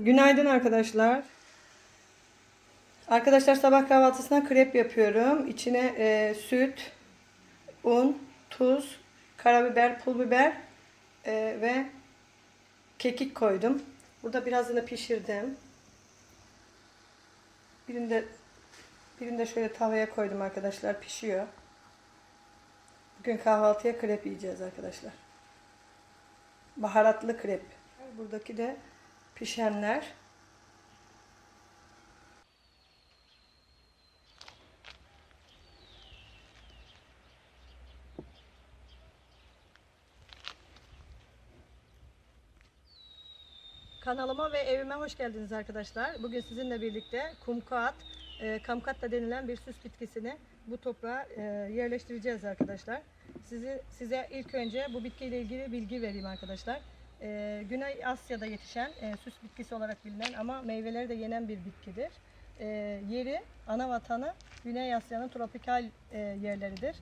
Günaydın arkadaşlar. Arkadaşlar sabah kahvaltısına krep yapıyorum. İçine e, süt, un, tuz, karabiber, pul biber e, ve kekik koydum. Burada birazını pişirdim. Birinde birinde şöyle tavaya koydum arkadaşlar. Pişiyor. Bugün kahvaltıya krep yiyeceğiz arkadaşlar. Baharatlı krep. Buradaki de pişenler. Kanalıma ve evime hoş geldiniz arkadaşlar. Bugün sizinle birlikte kumkat, e, kamkat da denilen bir süs bitkisini bu toprağa e, yerleştireceğiz arkadaşlar. Sizi size ilk önce bu bitkiyle ilgili bilgi vereyim arkadaşlar. E, Güney Asya'da yetişen e, süs bitkisi olarak bilinen ama meyveleri de yenen bir bitkidir. E, yeri, ana vatanı Güney Asya'nın tropikal e, yerleridir.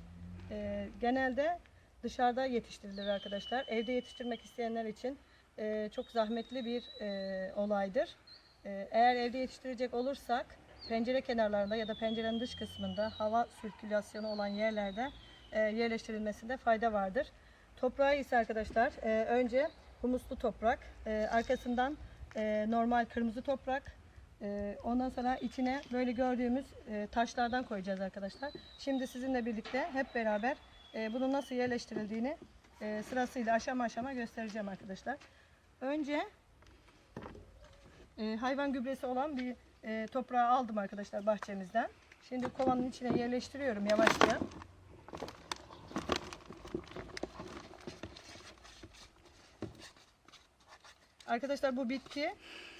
E, genelde dışarıda yetiştirilir arkadaşlar. Evde yetiştirmek isteyenler için e, çok zahmetli bir e, olaydır. E, eğer evde yetiştirecek olursak pencere kenarlarında ya da pencerenin dış kısmında hava sirkülasyonu olan yerlerde e, yerleştirilmesinde fayda vardır. Toprağı ise arkadaşlar e, önce humuslu toprak, e, arkasından e, normal kırmızı toprak, e, ondan sonra içine böyle gördüğümüz e, taşlardan koyacağız arkadaşlar. Şimdi sizinle birlikte hep beraber e, bunun nasıl yerleştirildiğini e, sırasıyla aşama aşama göstereceğim arkadaşlar. Önce e, hayvan gübresi olan bir e, toprağı aldım arkadaşlar bahçemizden. Şimdi kovanın içine yerleştiriyorum yavaşça. Arkadaşlar bu bitki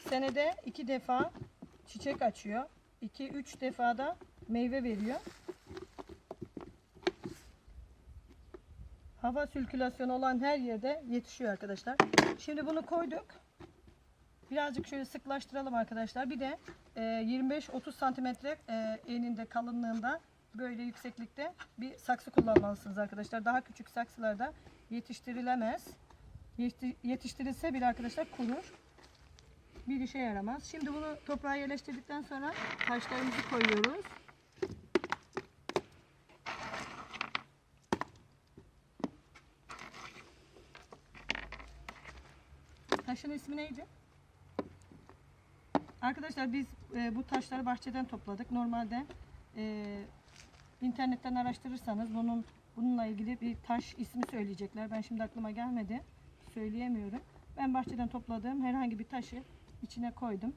senede iki defa çiçek açıyor. 2-3 defada meyve veriyor. Hava sirkülasyonu olan her yerde yetişiyor arkadaşlar. Şimdi bunu koyduk. Birazcık şöyle sıklaştıralım arkadaşlar. Bir de e, 25-30 santimetre e, eninde kalınlığında böyle yükseklikte bir saksı kullanmalısınız arkadaşlar. Daha küçük saksılarda yetiştirilemez. Yeti- Yetiştirilse bile arkadaşlar kurur. Bir işe yaramaz. Şimdi bunu toprağa yerleştirdikten sonra taşlarımızı koyuyoruz. Taşın ismi neydi? Arkadaşlar biz e, bu taşları bahçeden topladık. Normalde e, internetten araştırırsanız bunun bununla ilgili bir taş ismi söyleyecekler. Ben şimdi aklıma gelmedi. Söyleyemiyorum. Ben bahçeden topladığım herhangi bir taşı içine koydum.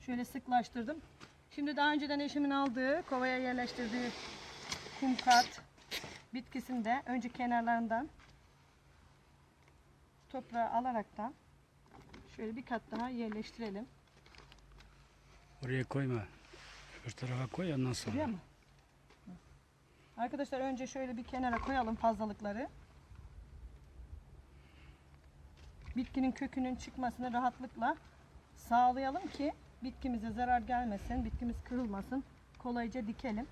Şöyle sıklaştırdım. Şimdi daha önceden eşimin aldığı, kovaya yerleştirdiği kumkat bitkisini de önce kenarlarından toprağı alaraktan şöyle bir kat daha yerleştirelim. Oraya koyma. Öbür tarafa koy ondan sonra. Biliyor musun? Arkadaşlar önce şöyle bir kenara koyalım fazlalıkları. Bitkinin kökünün çıkmasını rahatlıkla sağlayalım ki bitkimize zarar gelmesin, bitkimiz kırılmasın. Kolayca dikelim.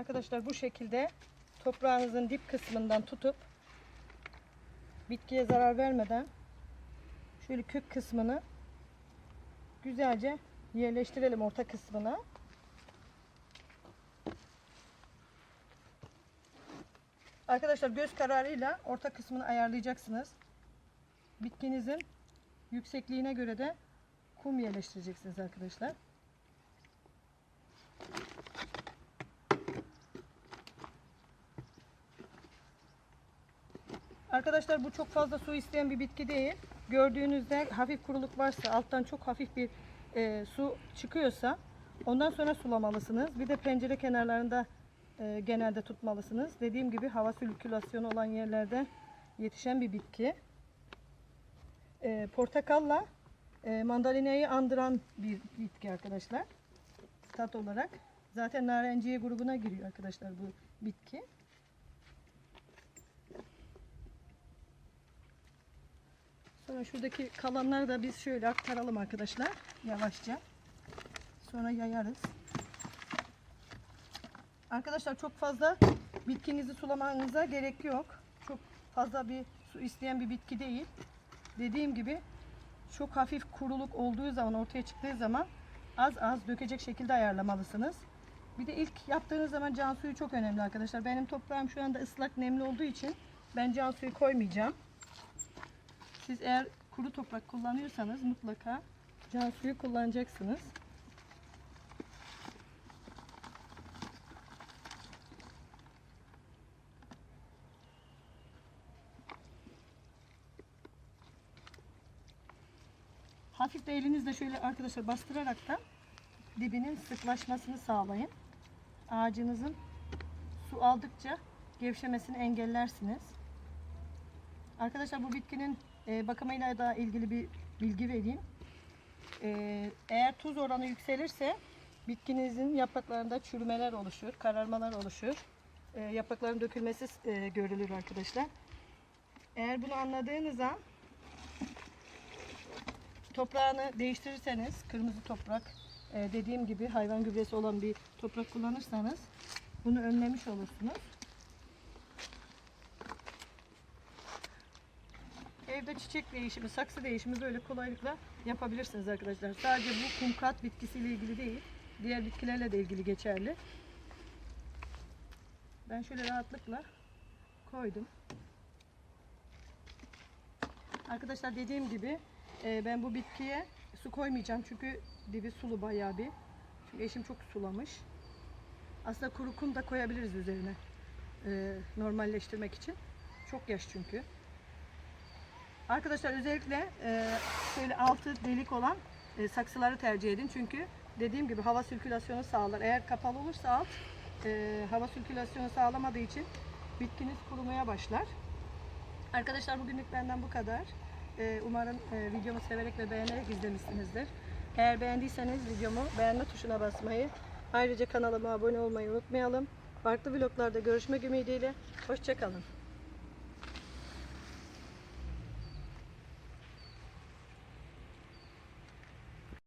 Arkadaşlar bu şekilde toprağınızın dip kısmından tutup bitkiye zarar vermeden şöyle kök kısmını güzelce yerleştirelim orta kısmına. Arkadaşlar göz kararıyla orta kısmını ayarlayacaksınız. Bitkinizin yüksekliğine göre de kum yerleştireceksiniz arkadaşlar. Arkadaşlar bu çok fazla su isteyen bir bitki değil. Gördüğünüzde hafif kuruluk varsa, alttan çok hafif bir e, su çıkıyorsa ondan sonra sulamalısınız. Bir de pencere kenarlarında e, genelde tutmalısınız. Dediğim gibi hava sirkülasyonu olan yerlerde yetişen bir bitki. E, portakalla e, mandalinayı andıran bir bitki arkadaşlar. tat olarak. Zaten narenciye grubuna giriyor arkadaşlar bu bitki. Sonra şuradaki kalanları da biz şöyle aktaralım arkadaşlar. Yavaşça. Sonra yayarız. Arkadaşlar çok fazla bitkinizi sulamanıza gerek yok. Çok fazla bir su isteyen bir bitki değil. Dediğim gibi çok hafif kuruluk olduğu zaman ortaya çıktığı zaman az az dökecek şekilde ayarlamalısınız. Bir de ilk yaptığınız zaman can suyu çok önemli arkadaşlar. Benim toprağım şu anda ıslak nemli olduğu için ben can suyu koymayacağım. Siz eğer kuru toprak kullanıyorsanız mutlaka can suyu kullanacaksınız. Hafif de elinizle şöyle arkadaşlar bastırarak da dibinin sıklaşmasını sağlayın. Ağacınızın su aldıkça gevşemesini engellersiniz. Arkadaşlar bu bitkinin e, bakımıyla da ilgili bir bilgi vereyim. E, eğer tuz oranı yükselirse bitkinizin yapraklarında çürümeler oluşur, kararmalar oluşur. E, yaprakların dökülmesi e, görülür arkadaşlar. Eğer bunu anladığınız an toprağını değiştirirseniz kırmızı toprak e, dediğim gibi hayvan gübresi olan bir toprak kullanırsanız bunu önlemiş olursunuz. Evde çiçek değişimi, saksı değişimi böyle kolaylıkla yapabilirsiniz arkadaşlar. Sadece bu kumkat bitkisiyle ilgili değil, diğer bitkilerle de ilgili geçerli. Ben şöyle rahatlıkla koydum. Arkadaşlar dediğim gibi e, ben bu bitkiye su koymayacağım çünkü dibi sulu bayağı bir. Çünkü eşim çok sulamış. Aslında kuru kum da koyabiliriz üzerine. e, normalleştirmek için. Çok yaş çünkü. Arkadaşlar özellikle e, şöyle altı delik olan e, saksıları tercih edin. Çünkü dediğim gibi hava sirkülasyonu sağlar. Eğer kapalı olursa alt e, hava sirkülasyonu sağlamadığı için bitkiniz kurumaya başlar. Arkadaşlar bugünlük benden bu kadar. Ee, Umarım e, videomu severek ve beğenerek izlemişsinizdir. Eğer beğendiyseniz videomu beğenme tuşuna basmayı, ayrıca kanalıma abone olmayı unutmayalım. Farklı vloglarda görüşmek ümidiyle. Hoşçakalın.